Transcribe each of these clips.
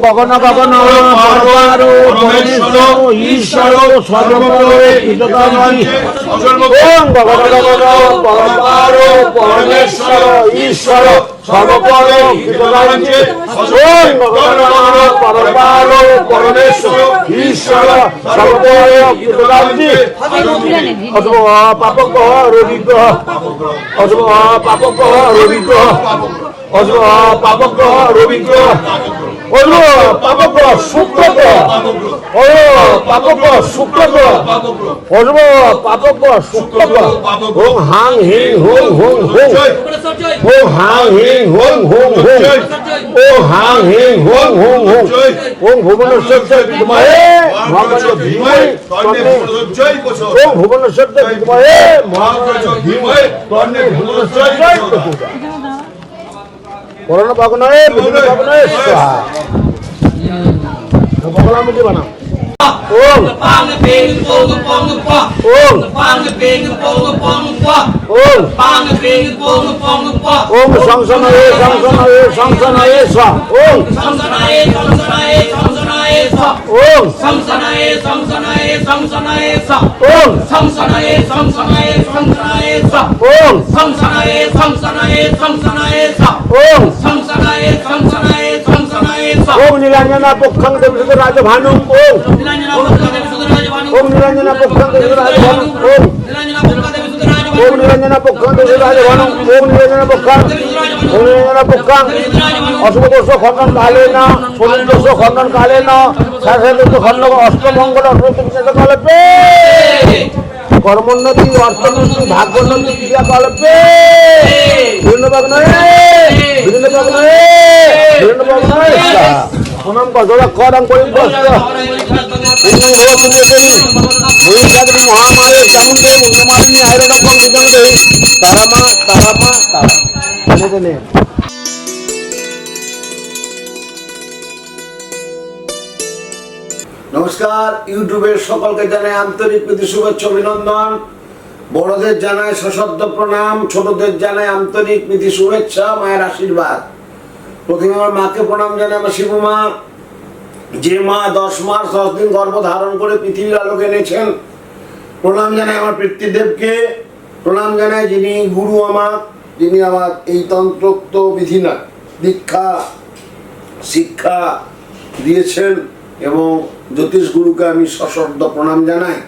পরমার পরমেশ্বর ঈশ্বর ওম গগন গগন পরমার পরমেশ্বর ঈশ্বর গগন গগন পরমার পরমেশ্বর ঈশ্বর সর্বপ্রয়ে কৃতকামী অথব পাপক রবিগ্র অথব পাপক রবিগ্র অথব পাপক রবিগ্র অন্য পাপক শুক্রক অন্য পাপক শুক্রক অন্য পাপক শুক্রক ওম হাং হিং হুং হুং হুং। ওম হাং হিং হুং হুং হুং। ওম হাং হিং হুং হুং হুং। ওম ভুবনেশ্বর বিদ্মহে মহাকাল ধীমহি তন্নে ওম ভুবনেশ্বর বিদ্মহে মহাকাল ধীমহি তন্নে ভুবনেশ্বর প্রচোদয়াৎ। করোনা ভগ্নয়ে বিষ্ণু ভগ্নয়ে স্বাহা ভগবানমুখী বানাও ওম Pang ping pong pong pa. ওম Pang ping pong pong pa. ওম Pang ping pong pong pa. ওম সংসনয়ে সংসনয়ে সংসনয়ে স্বাহা संसनाएछ ओम। संसनाए संसनाए संसनाए संसनाए संसनाए पोखङ ओम। पोखङ sudarajavanu. ওম নীলাঞ্জনা পক্ষং দেবসুত রাজভানু ওম নীলাঞ্জনা পক্ষং ওম নীলাঞ্জনা পক্ষং অশুভ দোষ খণ্ডন কালে না শরীর দোষ খণ্ডন কালে না শাসন দোষ খণ্ডন অষ্টমঙ্গল অষ্টবিশেষ কল্পে কর্মোন্নতি অর্থোন্নতি ভাগ্যোন্নতি ক্রিয়াকল্পে বিভিন্ন ভগ্নয়ে বিভিন্ন ভগ্নয়ে বিভিন্ন ভগ্নয়ে নমস্কার, ইউটিউবের সকলকে জানাই আন্তরিক প্রীতি, শুভেচ্ছা, অভিনন্দন। বড়দের জানায় সশব্দ প্রণাম, ছোটদের জানায় আন্তরিক প্রীতি, শুভেচ্ছা, মায়ের আশীর্বাদ। প্রথমে আমার মাকে প্রণাম জানাই, আমার শিবু মা। যে মা দশ মাস, দশ দিন গর্ভ ধারণ করে পৃথিবীর আলোকে এনেছেন, প্রণাম জানাই আমার পিতৃদেবকে। প্রণাম জানাই যিনি গুরু আমার, যিনি আমার এই তন্ত্রোক্ত বিধি না দীক্ষা, শিক্ষা দিয়েছেন এবং জ্যোতিষ গুরুকে আমি সশব্দ প্রণাম জানাই।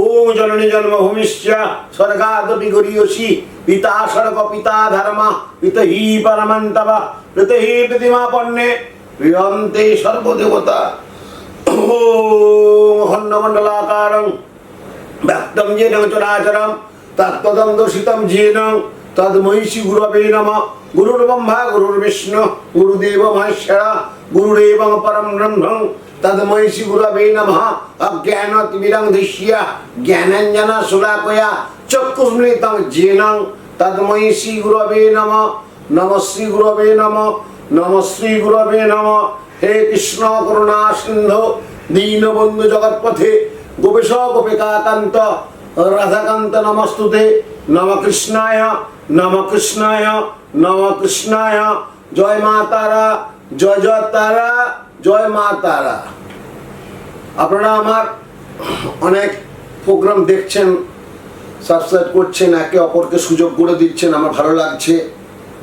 ও জননী জন্মভূমিশ্চা, স্বর্গাদপি গরীয়সী, পিতা স্বর্গ পিতা ধর্মা পিত হি পরমন্তবা। হি প্রতিমা পণ্যে প্রিয়ন্তে সর্বদেবতা। ওম ব্যক্তম যেন চরাচরম তত্ত্বদম দোষিতম যেন তদ মহিষী গুরবে নম। গুরুর ব্রহ্মা গুরুদেব মহেশ্বর গুরুরেব পরম ব্রহ্ম তদ মহিষী গুরবে নম। অজ্ঞান তিমিরং দৃশ্য, জ্ঞানাঞ্জন সুরাকয়া, চক্ষুস্মৃতং তদ মহিষী গুরবে নম। নম শ্রী গুরবে নম নম শ্রী গুরবে নম। হে কৃষ্ণ করুণা সিন্ধু, দীনবন্ধু জগৎপথে গোপেশ গোপিকাকান্ত, রাধাকান্ত নমস্তুতে। নম কৃষ্ণায় নম কৃষ্ণায় নম কৃষ্ণায়। জয় মা তারা, জয় জয় তারা, জয় মা তারা। আপনারা আমার অনেক প্রোগ্রাম দেখছেন, সাবস্ক্রাইব করছেন, একে অপরকে সুযোগ করে দিচ্ছেন, আমার ভালো লাগছে।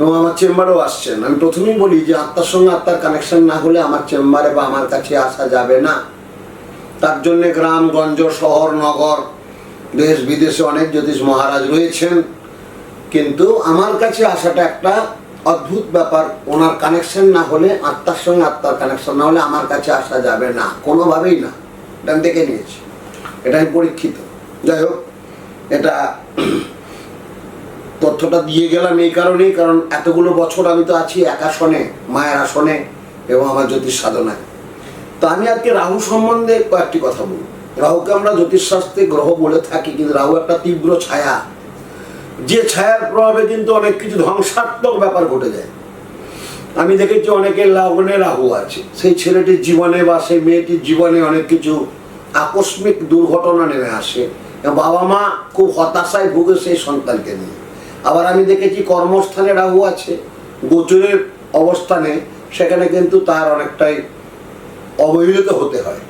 এবং আমার চেম্বারেও আসছেন। আমি প্রথমেই বলি যে আত্মার সঙ্গে আত্মার কানেকশন না হলে আমার চেম্বারে বা আমার কাছে আসা যাবে না। তার জন্যে গ্রামগঞ্জ শহর, নগর, দেশ, বিদেশে অনেক জ্যোতিষ মহারাজ রয়েছেন। কিন্তু আমার কাছে আসাটা একটা অদ্ভুত ব্যাপার। ওনার কানেকশন না হলে, আত্মার সঙ্গে আত্মার কানেকশন না হলে আমার কাছে আসা যাবে না। কোনোভাবেই না। এটা আমি দেখে নিয়েছি। এটা আমি পরীক্ষিত। যাই হোক, এটা তথ্যটা দিয়ে গেলাম এই কারণেই, কারণ এতগুলো বছর আমি তো আছি এক মায়ের আসনে এবং আমার জ্যোতিষ সাধনায়। তো আমি আজকে রাহু সম্বন্ধে কয়েকটি কথা বলব। রাহুকে আমরা জ্যোতিষশাস্ত্রে গ্রহ বলে থাকি, কিন্তু রাহু একটা তীব্র ছায়া। যে ছায়ার প্রভাবে কিন্তু অনেক কিছু ধ্বংসাত্মক ব্যাপার ঘটে যায়। আমি দেখেছি অনেকের লগ্নে রাহু আছে। সেই ছেলেটির জীবনে বা সেই মেয়েটির জীবনে অনেক কিছু আকস্মিক দুর্ঘটনা নেমে আসে। বাবা মা খুব হতাশায় ভুগে সেই সন্তানকে নিয়ে। আবার আমি দেখেছি কর্মস্থানে রাহু আছে, গোচরের অবস্থানে, সেখানে কিন্তু তার অনেকটাই অবহেলিত হতে হয়।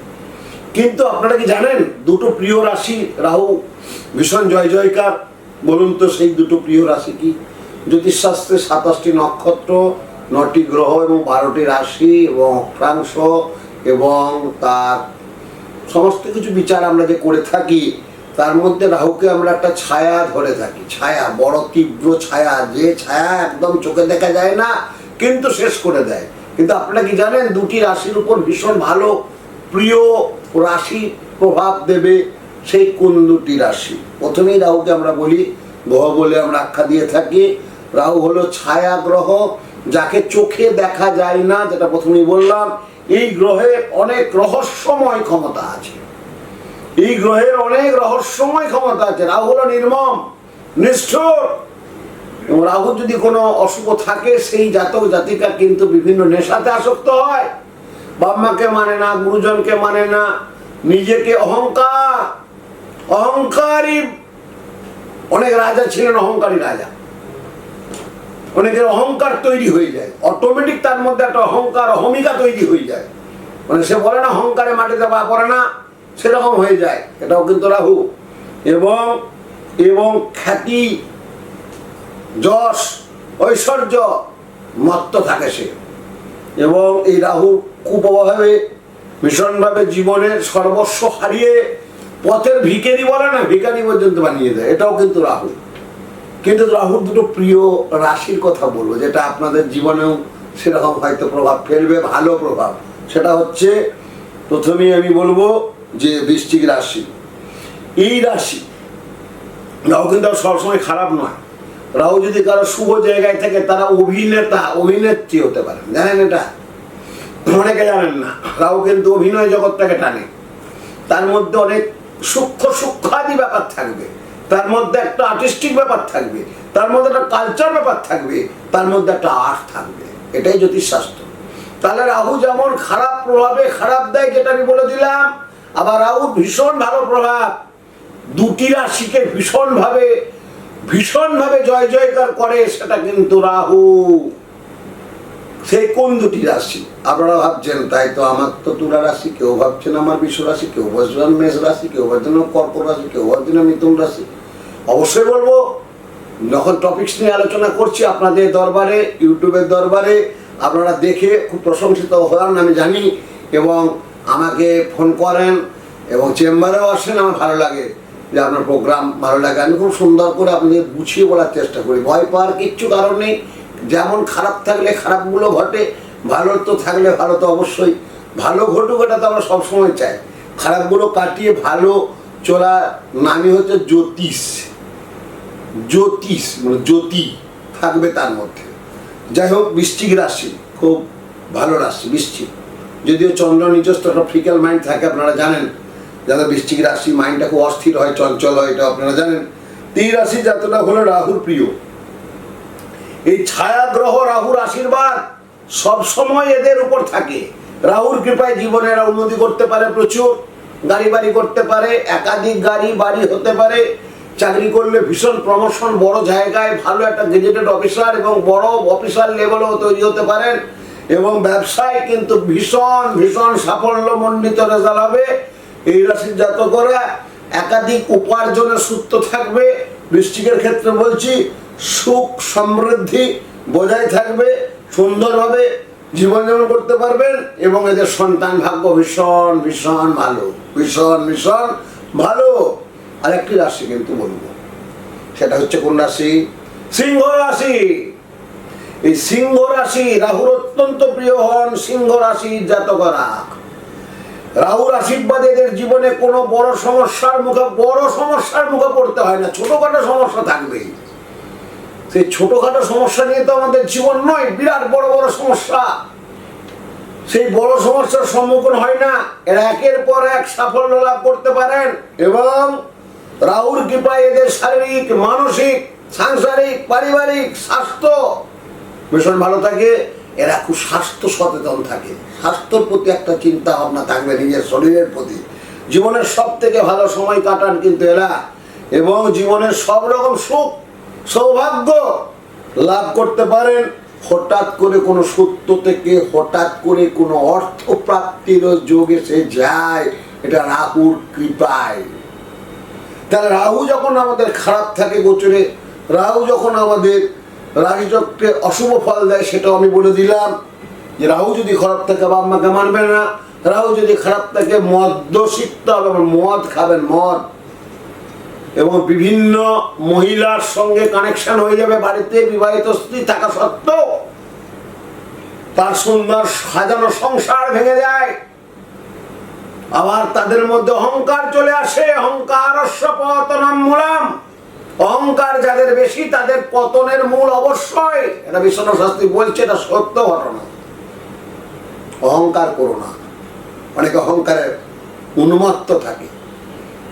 কিন্তু আপনারা কি জানেন, দুটো প্রিয় রাশি রাহু, ভীষণ জয় জয়কার, বলুন তো সেই দুটো প্রিয় রাশি কি? জ্যোতিষশাস্ত্রে সাতাশটি নক্ষত্র, নটি গ্রহ এবং বারোটি রাশি এবং অক্ষাংশ এবং তার সমস্ত কিছু বিচার আমরা যে করে থাকি তার মধ্যে রাহুকে আমরা একটা ছায়া ধরে থাকি। ছায়া, বড় তীব্র ছায়া, যে ছায়া একদম চোখে দেখা যায় না, কিন্তু শেষ করে দেয়। কিন্তু আপনারা কি জানেন, দুটি রাশির উপর ভীষণ ভালো, প্রিয় রাশি প্রভাব দেবে সেই কোন দুটি রাশি? প্রথমেই রাহুকে আমরা বলি, গ্রহ বলে আমরা আখ্যা দিয়ে থাকি। রাহু হলো ছায়া গ্রহ, যাকে চোখে দেখা যায় না, যেটা প্রথমেই বললাম। এই গ্রহে অনেক রহস্যময় ক্ষমতা আছে। এই গ্রহের অনেক রহস্যময় ক্ষমতা আছে। রাহু হলো নির্মম, নিষ্ঠুর। এবং রাহু যদি কোনো অশুভ থাকে, সেই জাতক জাতিকা কিন্তু বিভিন্ন নেশাতে আসক্ত হয়। বাম্মাকে মানে না, গুরুজনকে মানে না, নিজেকে অহংকার, অহংকারী। অনেক রাজা ছিলেন অহংকারী রাজা। অনেকের অহংকার তৈরি হয়ে যায়। অটোমেটিক তার মধ্যে একটা অহংকার অহমিকা তৈরি হয়ে যায়। মানে সে বলে না, অহংকারে মাটিতে পা পড়ে না। সেরকম হয়ে যায়। এটাও কিন্তু রাহু। এবং এবং খ্যাতি, যশ, ঐশ্বর্য মত্ত থাকে সে। এবং এই রাহু কুপ্রভাবে ভীষণভাবে জীবনের সর্বস্ব হারিয়ে পথের ভিখারি বলে না, ভিখারি পর্যন্ত বানিয়ে দেয়। এটাও কিন্তু রাহু। কিন্তু রাহুর দুটো প্রিয় রাশির কথা বলব, যেটা আপনাদের জীবনেও সেরকম হয়তো প্রভাব ফেলবে, ভালো প্রভাব। সেটা হচ্ছে, প্রথমেই আমি বলব যে বৃশ্চিক রাশি। এই রাশি, রাহু কিন্তু সবসময় খারাপ নয়। রাহু যদি কারও শুভ জায়গায় থাকে, তারা অভিনেতা, অভিনেত্রী হতে পারে জানেন এটা? অনেকে জানেন না। রাহু কিন্তু অভিনয় জগৎটাকে টানে। তার মধ্যে অনেক সূক্ষ্ম সূক্ষ্মাদি ব্যাপার থাকবে। তার মধ্যে একটা আর্টিস্টিক ব্যাপার থাকবে। তার মধ্যে একটা কালচার ব্যাপার থাকবে। তার মধ্যে একটা আর্ট থাকবে। এটাই জ্যোতিষশাস্ত্র। তাহলে রাহু যেমন খারাপ প্রভাবে খারাপ দেয়, যেটা আমি বলে দিলাম আবার রাহু ভীষণ ভালো প্রভাব। দুটি রাশিকে ভীষণভাবে ভীষণভাবে জয় জয়কার করে সেটা কিন্তু রাহু সেই কোন দুটি রাশি? আপনারা ভাবছেন, তাই তো আমার তো তুলা রাশি, কেউ ভাবছেন আমার বিশ্ব রাশি, কেউ ভাবছেন মেষ রাশি, কেউ ভাবছেন কর্ক রাশি, কেউ ভাবছেন মিথুন রাশি। অবশ্যই বলব যখন টপিকস নিয়ে আলোচনা করছি আপনাদের দরবারে, ইউটিউবের দরবারে। আপনারা দেখে খুব প্রশংসিত হন, আমি জানি, এবং আমাকে ফোন করেন এবং চেম্বারেও আসেন, আমার ভালো লাগে। যে আপনার প্রোগ্রাম ভালো লাগে। আমি খুব সুন্দর করে আপনাদের গুছিয়ে বলার চেষ্টা করি। ভয় পাওয়ার কিচ্ছু কারণ নেই। যেমন খারাপ থাকলে খারাপগুলো ঘটে, ভালো তো থাকলে ভালো তো অবশ্যই। ভালো ঘটুক, এটা তো আমরা সবসময় চাই। খারাপগুলো কাটিয়ে ভালো চলা নামই হচ্ছে জ্যোতিষ। জ্যোতিষ মানে জ্যোতি থাকবে তার মধ্যে। যাই হোক, বৃশ্চিক রাশি, খুব ভালো রাশি, বৃশ্চিক। যদিও চন্দ্র নিজস্ব একটা ফ্রিক্যাল মাইন্ড থাকে, আপনারা জানেন। যাদের বৃশ্চিক রাশি মাইন্ডটা খুব অস্থির হয়, চঞ্চল হয়, এটা আপনারা জানেন। এই রাশি যতটা হলো রাহুর প্রিয়। এই ছায়া গ্রহ রাহুর আশীর্বাদ সব সময় এদের উপর থাকে। রাহুর কৃপায় জীবনে এরা উন্নতি করতে পারে প্রচুর, গাড়ি বাড়ি করতে পারে, একাধিক গাড়ি বাড়ি হতে পারে। চাকরি করলে ভীষণ প্রমোশন বড় জায়গায় ভালো একটা গেজেটেড অফিসার এবং বড় অফিসার লেভেলও তৈরি হতে পারেন। এবং ব্যবসায় কিন্তু ভীষণ ভীষণ সাফল্যমণ্ডিত রেজাল্ট হবে। এই রাশির জাতকরা একাধিক উপার্জনের সূত্র থাকবে। বৃষ্টিকের ক্ষেত্রে বলছি, সুখ সমৃদ্ধি বজায় থাকবে সুন্দরভাবে জীবনযাপন করতে পারবেন এবং এদের সন্তান ভাগ্য ভীষণ ভীষণ ভালো, ভীষণ ভীষণ ভালো। আরেকটি রাশি কিন্তু বলব, সেটা হচ্ছে কোন রাশি? সিংহ রাশি। এই সিংহ রাশি রাহুর অত্যন্ত প্রিয় হন সিংহ রাশি জাতকরা। রাহুর আশীর্বাদে এদের জীবনে কোনো বড় সমস্যার মুখে বড় সমস্যার মুখে পড়তে হয় না, ছোটখাটো সমস্যা থাকবেই। সেই ছোটখাটো সমস্যা নিয়ে তো আমাদের জীবন নয়, বিরাট বড় বড় সমস্যা। সেই বড় সমস্যার সম্মুখীন হয় না, এরা একের পর এক সাফল্য লাভ করতে পারেন এবং রাহুর কৃপায় এদের শারীরিক, মানসিক, সাংসারিক, পারিবারিক স্বাস্থ্য ভীষণ ভালো থাকে, এরা খুব স্বাস্থ্য সচেতন থাকে। স্বাস্থ্যর প্রতি একটা চিন্তা ভাবনা থাকবে নিজের শরীরের প্রতি। জীবনের সব থেকে ভালো সময় কাটান কিন্তু এরা। এবং জীবনের সব রকম সুখ, সৌভাগ্য লাভ করতে পারেন। হঠাৎ করে কোনো সত্য থেকে হঠাৎ করে কোনো অর্থ প্রাপ্তির যোগ এসে যায়, এটা রাহুর কৃপায়। তাহলে রাহু যখন আমাদের খারাপ থাকে গোচরে, রাহু যখন আমাদের রাজচক্রে অশুভ ফল দেয়, সেটাও আমি বলে দিলাম। যে রাহু যদি খারাপ থাকে বাবা মাকে মানবে না। রাহু যদি খারাপ থাকে মদ্য শিখতে হবে মদ খাবেন, মদ। এবং বিভিন্ন মহিলার সঙ্গে কানেকশন হয়ে যাবে বাড়িতে, বিবাহিত স্ত্রী থাকা সত্ত্বেও। তার সুন্দর সাজানো সংসার ভেঙে যায়। আবার তাদের মধ্যে অহংকার চলে আসে, অহংকার পতনম মূলাম অহংকার যাদের বেশি, তাদের পতনের মূল অবশ্যই। এটা বিশ্বনাথ শাস্ত্রী বলছে, এটা সত্য ঘটনা। অহংকার করো না। অনেকে অহংকারের উন্মত্ত থাকে।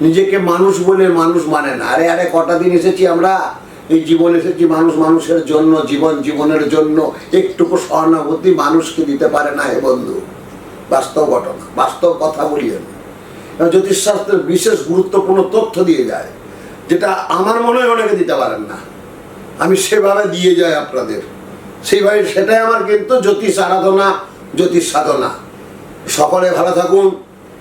নিজেকে মানুষ বলে মানুষ মানে না। আরে আরে, কটা দিন এসেছি আমরা? এই জীবন এসেছি মানুষ, মানুষের জন্য, জীবন জীবনের জন্য। একটুকু সহানুভূতি মানুষকে দিতে পারে না হে বন্ধু। বাস্তব ঘটনা, বাস্তব কথা বলি আমি এবং জ্যোতিষশাস্ত্রের বিশেষ গুরুত্বপূর্ণ তথ্য দিয়ে যায়। যেটা আমার মনে হয় অনেকে দিতে পারেন না। আমি সেভাবে দিয়ে যাই আপনাদের। সেইভাবে সেটাই আমার কিন্তু জ্যোতিষ আরাধনা, জ্যোতিষ সাধনা। সকলে ভালো থাকুন,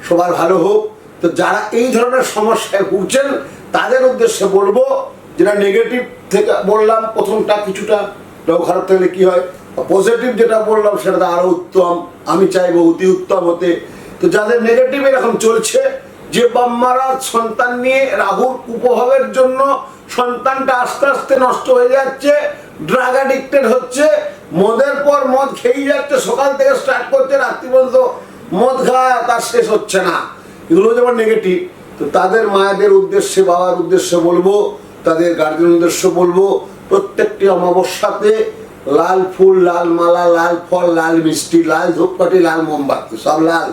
সবার ভালো হোক। তো যারা এই ধরনের সমস্যায় ভুগছেন, তাদের উদ্দেশ্যে বলব, যেটা নেগেটিভ থেকে বললাম প্রথমটা, কিছুটা এটাও খারাপ থাকলে কি হয়? পজিটিভ যেটা বললাম সেটা তো আরও উত্তম। আমি চাইব অতি উত্তম হতে। তো যাদের নেগেটিভ এরকম চলছে যে বাম্মারা সন্তান নিয়ে রাহুর উপভোগের জন্য সন্তানটা আস্তে আস্তে নষ্ট হয়ে যাচ্ছে ড্রাগ অ্যাডিক্টেড হচ্ছে, মদের পর মদ খেয়ে যাচ্ছে, সকাল থেকে স্টার্ট করছে, রাত্রি পর্যন্ত মদ খায় তার শেষ হচ্ছে না। এগুলো যেমন নেগেটিভ তো তাদের মায়েদের উদ্দেশ্যে, বাবার উদ্দেশ্যে বলব, তাদের গার্জেন উদ্দেশ্যে বলব, প্রত্যেকটি অমাবস্যাতে লাল ফুল, লাল মালা, লাল ফল, লাল মিষ্টি, লাল ধূপকাঠি, লাল মোমবাতি, সব লাল।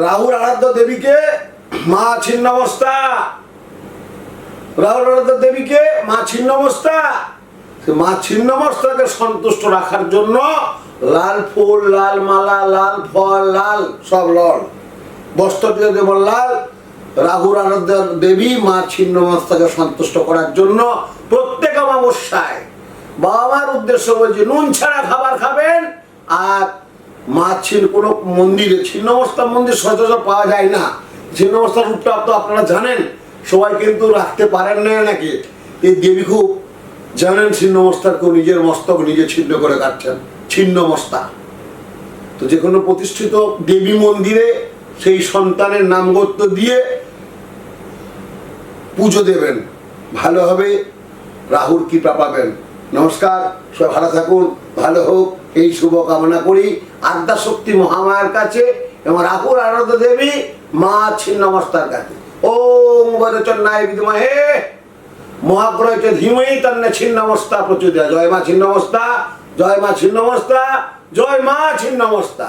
রাহুর আরাধ্য দেবীকে মা ছিন্ন অবস্থা রাহুল আরাধ্য দেবীকে মা ছিন্ন অবস্থা মা ছিন্ন অবস্থাকে সন্তুষ্ট রাখার জন্য লাল ফুল, লাল মালা, লাল ফল, লাল সব লল। বস্ত্রটিও যেমন লাল রাহুর আরাধ্য দেবী মা ছিন্ন অবস্থাকে সন্তুষ্ট করার জন্য প্রত্যেক অমাবস্যায় বাবা মার উদ্দেশ্য বলছি, নুন ছাড়া খাবার খাবেন আর মাছের কোনো মন্দিরে ছিন্নমস্তা মন্দির সচরাচর পাওয়া যায় না। ছিন্নমস্তার রূপটা তো আপনারা জানেন, সবাই কিন্তু রাখতে পারেন না নাকি? এই দেবী খুব জানেন ছিন্নমস্তার কেউ নিজের মস্তক নিজে ছিন্ন করে কাটছেন, ছিন্নমস্তা। তো যে কোনো প্রতিষ্ঠিত দেবী মন্দিরে সেই সন্তানের নামগত্য দিয়ে পুজো দেবেন। ভালো হবে, রাহুর কৃপা পাবেন। নমস্কার, সবাই ভালো থাকুন, ভালো হোক। এই শুভ কামনা করি আদ্যা শক্তি মহামায়ার কাছে এবং রাহুল আরাধ্য দেবী মা ছিন্নমস্তার কাছে। ওম বরচন্নায় বিদমহে মহাগ্রহ ধীমই তন্নে ছিন্নমস্তা প্রচুর জয় মা ছিন্নমস্তা জয় মা ছিন্নমস্তা জয় মা ছিন্নমস্তা